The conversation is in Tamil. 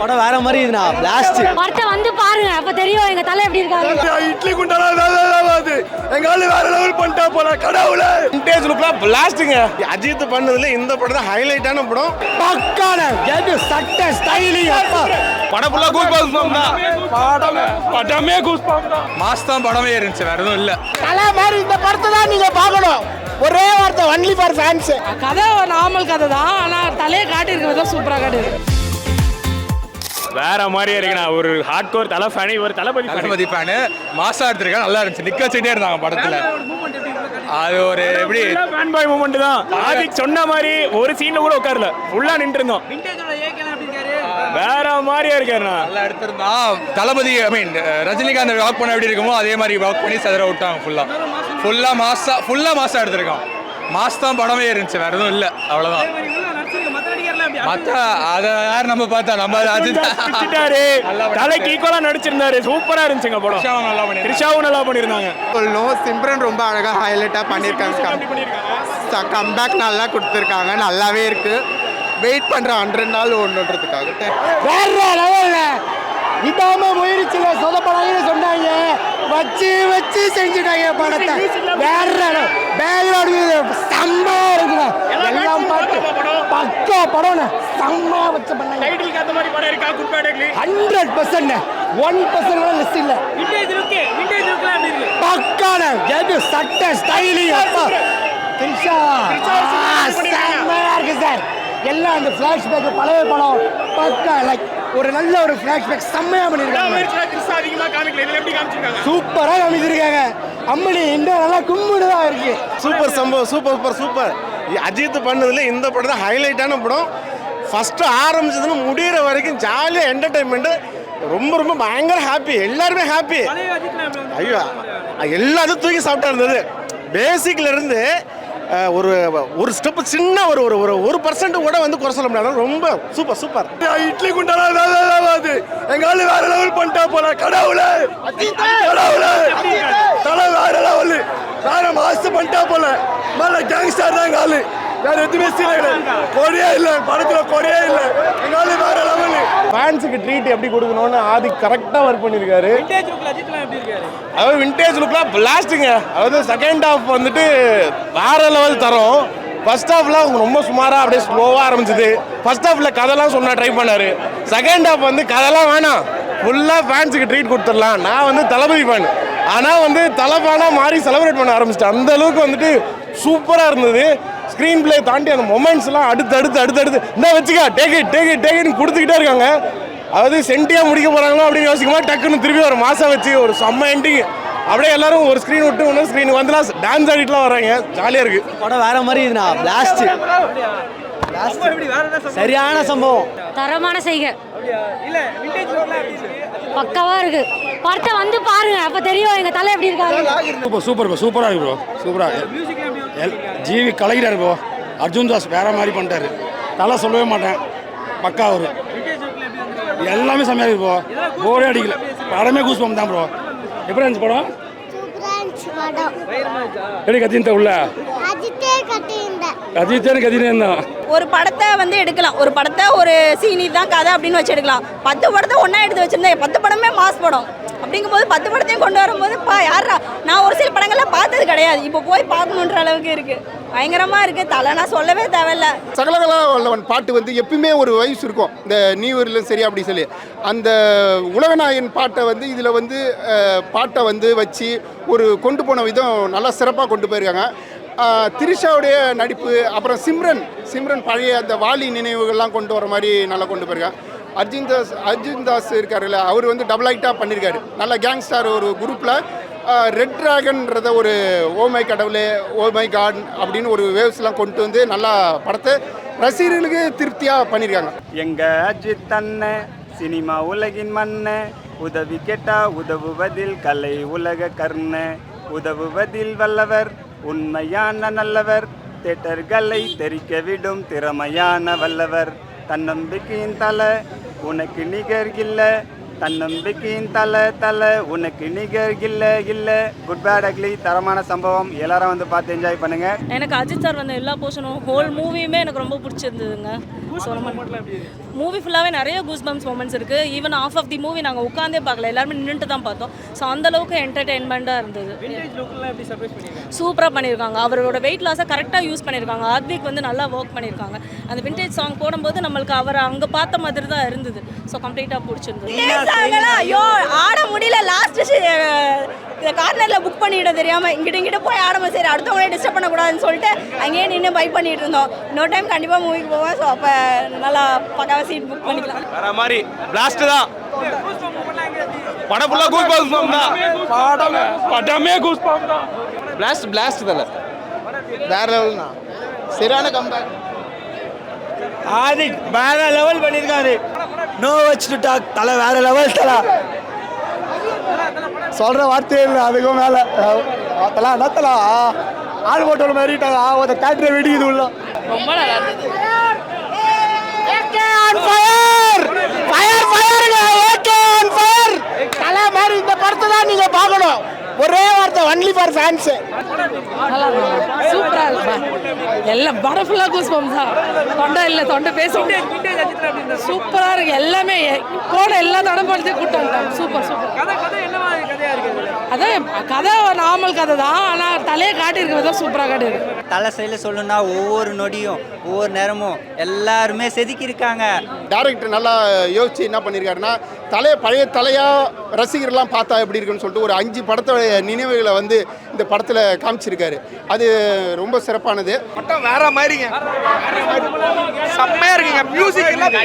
படம் வேற மாதிரி இதுண்ணா பிளாஸ்ட் படத்தை வந்து பாருங்க அப்ப தெரியும் எங்க தலை எப்படி இருக்காரு இட்லி குண்டாலாவது எங்க ஆளு வேற லெவல் பண்ணிட்டா போல கடவுளே. விண்டேஜ் லுக்லாம் பிளாஸ்ட்டுங்க அஜித் பண்ணதுல இந்த படம் தான் ஹைலைட்டான படம். பக்கான எது சட்ட ஸ்டைலிங் அப்பா. படம் ஃபுல்லாக கூஸ் பாஸ் தான். படமே கூஸ் பாஸ் தான் மாஸ் தான் படமே இருந்துச்சு வேற எதுவும் இல்லை. தலை மாதிரி இந்த படத்தை தான் நீங்க பார்க்கணும். ஒரே வார்த்தை ஒன்லி ஃபார் ஃபேன்ஸ் கதை நார்மல் கதை தான். ஆனால் தலையை காட்டியிருக்க விதம் சூப்பராக காட்டியிருக்கு. வேற மாதிரியே இருக்குண்ணா ஒரு ஹார்ட் கோர் தலை ஃபேனி ஒரு தளபதி. தளபதி ஃபேனு மாசா எடுத்திருக்காங்க நல்லா இருந்துச்சு. நிக்க வச்சுட்டே இருந்தாங்க படத்துல. அது ஒரு எப்படி? fan boy moment தான். ஆதிக் சொன்ன மாதிரி ஒரு சீன்ல கூட உட்காரல. ஃபுல்லா நின்று இருந்தோம். வேற மாதிரியா இருக்காருண்ணா நல்லா எடுத்திருந்தான் தளபதி ஐ மீன் ரஜினிகாந்த் வாக் பண்ண எப்படி இருக்குமோ அதே மாதிரி வாக் பண்ணி சதுர விட்டாங்க ஃபுல்லா ஃபுல்லா மாசா ஃபுல்லா மாசா எடுத்திருக்கான். மாஸ் தான் படமே இருந்துச்சு வேற எதுவும் இல்லை அவ்வளோதான் அதை யார் நம்ம பார்த்தா? நம்ம அஜித் பிடிச்சிட்டாரு தலைக்கு ஈக்குவலா நடிச்சிருந்தாரு. சூப்பரா இருந்துச்சுங்க படம். த்ரிஷாவும் நல்லா பண்ணிருக்காங்க. த்ரிஷாவும் நல்லா பண்ணிருந்தாங்க. சொல்லணும் சிம்ரன் ரொம்ப அழகா ஹைலைட்டா பண்ணியிருக்காங்க கம்பேக் நல்லா கொடுத்துருக்காங்க. நல்லாவே இருக்கு. வெயிட் பண்ற ஹண்ட்ரட் நாள் ஒன்றுன்றதுக்காக வேற விடாம முயற்சியில சொதப்படாங்கன்னு சொன்னாங்க. வச்சு வச்சு செஞ்சுட்டாங்க படத்தை வேற பேக்ரவுண்ட் செம்மையா இருக்குங்க எல்லாம் பாட்டு பக்கா படம் செம்மையா வச்சு பண்ணாங்க. டைட்டில் அந்த மாதிரி படம் இருக்கா? Good bad hundred percent one percent list இல்ல. விண்டேஜ் லுக் விண்டேஜ் லுக்லாம் எப்படி இருக்கு? பக்கான எது? சட்ட ஸ்டைலிங் அப்பா. திரிஷா. செம்மையா இருக்கு சார் எல்லாம் அந்த ஃபிளாஷ்பேக் பழைய படம். பக்கா லைக் ஒரு நல்ல ஒரு ஃபிளாஷ்பேக் செம்மையா பண்ணிருக்காங்க. சூப்பரா காமிச்சிருக்காங்க. அம்மணி இன்னும் நல்லா கும்பிடுதான் இருக்கு. சூப்பர் சம்பவம் சூப்பர் சூப்பர் சூப்பர். அஜித் பண்ணதுல இந்த படம் தான் ஹைலைட்டான படம். ஃபர்ஸ்ட் ஆரம்பிச்சதுன்னு முடியிற வரைக்கும் ஜாலியாக என்டர்டைன்மெண்ட் ரொம்ப ரொம்ப பயங்கர ஹாப்பி எல்லாருமே ஹாப்பி ஐயோ எல்லாத்தையும் தூக்கி சாப்பிட்டா இருந்தது. பேசிக்ல இருந்து அஹ், ஒரு ஒரு ஸ்டெப் சின்ன ஒரு ஒரு ஒரு ஒரு பர்சன்ட் கூட வந்து குறை சொல்ல முடியாது. ரொம்ப சூப்பர் சூப்பர் இட்லி குண்டாலாவது எங்க ஆளு வேற லெவல் பண்ணிட்டா போல. கடவுளே! கடவுளே! தலை வேற லெவல் வேற மாசு பண்ணிட்டா போல. மேல கேங்ஸ்டர் தான் எங்க ஆளு. வேற எதுவுமே கிடையாது கொடியே இல்ல படத்துல கொடியே இல்ல ஆளு வேற லெவல் ஃபேன்ஸுக்கு ட்ரீட் எப்படி கொடுக்கணும்னு ஆதி கரெக்டாக ஒர்க் பண்ணியிருக்காரு அதாவது விண்டேஜ் லுக்லாம் பிளாஸ்ட்டுங்க அதாவது செகண்ட் ஹாஃப் வந்துட்டு வேற லெவல் தரும் ஃபர்ஸ்ட் ஹாஃப்லாம் ரொம்ப சுமாராக அப்படியே ஸ்லோவாக ஆரம்பிச்சது. ஃபர்ஸ்ட் ஹாஃபில் கதைலாம் சொன்னா ட்ரை பண்ணாரு. செகண்ட் ஹாஃப் வந்து கதைலாம் வேணாம். ஃபுல்லாக ஃபேன்ஸுக்கு ட்ரீட் கொடுத்துடலாம். நான் வந்து தளபதி ஃபேன் ஆனால் வந்து தலை ஃபேனாக மாறி செலிப்ரேட் பண்ண ஆரம்பிச்சிட்டேன். அந்த அளவுக்கு வந்துட்டு சூப்பராக இருந்தது. ஸ்க்ரீன் பிளே தாண்டி அந்த மொமெண்ட்ஸ்லாம் அடுத்து அடுத்து அடுத்து அடுத்து. இந்த வச்சுக்க take it take it take it கொடுத்துக்கிட்டே இருக்காங்க. அதாவது சென்டியா முடிக்க போறாங்களோ அப்படின்னு யோசிக்கும் டக்குன்னு திருப்பி ஒரு மாசம் வச்சு ஒரு செம்ம எண்டிங் அப்படியே எல்லாரும் ஒரு ஸ்க்ரீன் விட்டு இன்னொரு ஸ்க்ரீன் வந்துலாம் டான்ஸ் ஆடிட்டுலாம் வராங்க ஜாலியா இருக்கு. படம் வேற மாதிரி இதுண்ணா. பிளாஸ்ட் சரியான சம்பவம். தரமான செய்கை. பக்காவா இருக்கு. படத்தை வந்து பாருங்க. அப்ப தெரியும் எங்க தலை எப்படி இருக்காரு சூப்பர் சூப்பர் ப்ரோ இருக்கு ப்ரோ சூப்பராக எல் ஜிவி கலைஞர் ப்ரோ அர்ஜுன் தாஸ் வேற மாதிரி பண்ணிட்டாரு. தலை சொல்லவே மாட்டேன். பக்கா அவரு. எல்லாமே செம்மையாக இருக்கு ப்ரோ போரே அடிக்கல. படமே கூஸ் தான் ப்ரோ எப்படி இருந்துச்சு படம்? எப்படி கத்தின்னு உள்ள? கத்தித்தேன்னு கத்தினே இருந்தான். ஒரு படத்தை வந்து எடுக்கலாம். ஒரு படத்தை ஒரு சீனி தான் கதை அப்படின்னு வச்சு எடுக்கலாம். பத்து படத்தை ஒன்றா எடுத்து வச்சிருந்தேன் பத்து படமே மாஸ் படம். அப்படிங்கும்போது பத்து படத்தையும் கொண்டு வரும்போது பா யாரா நான் ஒரு சில படங்கள்லாம் பார்த்தது கிடையாது. இப்போ போய் பார்க்கணுன்ற அளவுக்கு இருக்கு. பயங்கரமா இருக்கு. தலை நான் சொல்லவே தேவையில்ல. சகலகலா வல்லவன் பாட்டு வந்து எப்பயுமே ஒரு வயசு இருக்கும். இந்த நியூ சரி அப்படி சொல்லி. அந்த உலகநாயகன் பாட்டை வந்து இதில் வந்து பாட்டை வந்து வச்சு ஒரு கொண்டு போன விதம் நல்லா சிறப்பாக கொண்டு போயிருக்காங்க. திரிஷாவுடைய நடிப்பு அப்புறம் சிம்ரன். சிம்ரன் பழைய அந்த வாலி நினைவுகள்லாம் கொண்டு வர மாதிரி நல்லா கொண்டு போயிருக்காங்க. அர்ஜுன் தாஸ் அர்ஜுன் தாஸ் இருக்காருல்ல அவர் வந்து டபுள் ஐட்டாக பண்ணியிருக்காரு நல்ல கேங்ஸ்டார் ஒரு குரூப்பில் ரெட் ட்ராகன்றத ஒரு ஓமை கடவுளே ஓமை காட் அப்படின்னு ஒரு வேவ்ஸ்லாம் கொண்டு வந்து நல்லா படத்தை ரசிகர்களுக்கு திருப்தியாக பண்ணியிருக்காங்க எங்கள் அஜித் அண்ணன் சினிமா உலகின் மண்ண உதவி கேட்டா உதவுவதில் கலை உலக கர்ண உதவுவதில் வல்லவர் உண்மையான நல்லவர் தேட்டர்களை தெரிக்க விடும் திறமையான வல்லவர். தன்னம்பிக்கையின் தலை உனக்கு நிகர் இல்ல. தன்னம்பிக்கையின் தலை தலை உனக்கு நிகர் இல்ல இல்ல. குட் பேட் அக்லி தரமான சம்பவம். எல்லாரும் வந்து பார்த்து என்ஜாய் பண்ணுங்க. எனக்கு அஜித் சார் வந்த எல்லா போர்ஷனும் ஹோல் மூவியுமே எனக்கு ரொம்ப பிடிச்சிருந்ததுங்க. மூவி ஃபுல்லாகவே நிறைய கூஸ் பம்ஸ் மூமெண்ட்ஸ் இருக்குது even half of the movie நாங்கள் உட்காந்தே பார்க்கல. எல்லாருமே நின்றுட்டு தான் பார்த்தோம். ஸோ அந்த அளவுக்கு என்டர்டெயின்மெண்ட்டாக இருந்தது. சூப்பராக பண்ணியிருக்காங்க அவரோட வெயிட் லாஸை கரெக்டாக யூஸ் பண்ணியிருக்காங்க ஆத்விக் வந்து நல்லா ஒர்க் பண்ணியிருக்காங்க அந்த விண்டேஜ் சாங் போடும்போது நம்மளுக்கு அவரை அங்கே பார்த்த மாதிரி தான் இருந்தது. ஸோ கம்ப்ளீட்டாக பிடிச்சிருந்தது ஐயோ ஆட முடியல லாஸ்ட் கார்னரில் புக் பண்ணிட தெரியாமல் இங்கிட்ட இங்கிட்ட போய் ஆடாம சரி அடுத்தவங்களே டிஸ்டர்ப் பண்ணக்கூடாதுன்னு சொல்லிட்டு அங்கேயே நின்று பை பண்ணிட்டு இருந்தோம். இன்னொரு டைம் கண்டிப்பாக மூவிக்கு போவேன் ஸோ அப்போ நல்லா பக்காவாக சீட் புக் பண்ணிக்கலாம். வேற மாதிரி பிளாஸ்ட் தான். படம் ஃபுல்லா கூஸ் பம்ஸ் தான். படமே படமே கூஸ் தான். பிளாஸ்ட் பிளாஸ்ட் தலை வேற லெவல் தான் சரியான கம்பேக் ஆதிக் வேற லெவல் பண்ணியிருக்காரு நோ வச்சுட்டு டாக் தலை வேற லெவல் தலை. சொல்ற வார்த்தையே இல்லை அதுக்கும் மேல. தலா என்ன தலா ஆள் போட்டு மாறிட்டாங்க அந்த தேட்டரை வெடிக்குது உள்ள. ரொம்ப நல்லா இருந்தது. தலை மாதிரி இந்த படத்தை தான் நீங்க பார்க்கணும். ஒரே வார்த்தை ஒன்லி ஃபார் ஃபேன்ஸ் நல்லா இருக்கு. சூப்பரா இருக்குப்பா எல்லாம் படம் ஃபுல்லா கூஸ் தான் தொண்டை இல்லை தொண்டை பேசிட்டு சூப்பரா இருக்கு. எல்லாமே போன எல்லா தடம்படுத்தையும் கூட்டம் வந்துட்டாங்க சூப்பர் சூப்பர். அதான் கதை நார்மல் கதை தான் ஆனால் தலையை காட்டியிருக்கிறது தான் சூப்பராக காட்டியிருக்கு. தலை சைடில் சொல்லணும்னா ஒவ்வொரு நொடியும் ஒவ்வொரு நேரமும் எல்லாருமே செதுக்கியிருக்காங்க. டேரக்டர் நல்லா யோசிச்சு என்ன பண்ணியிருக்காருன்னா தலைய பழைய தலையா ரசிகர்லாம் பார்த்தா எப்படி இருக்குன்னு சொல்லிட்டு ஒரு அஞ்சு படத்தோட நினைவுகளை வந்து இந்த படத்தில் காமிச்சிருக்காரு. அது ரொம்ப சிறப்பானது. பட்டம் வேற மாதிரிங்க. செம்மையா இருக்குங்க. மியூசிக் எல்லாம்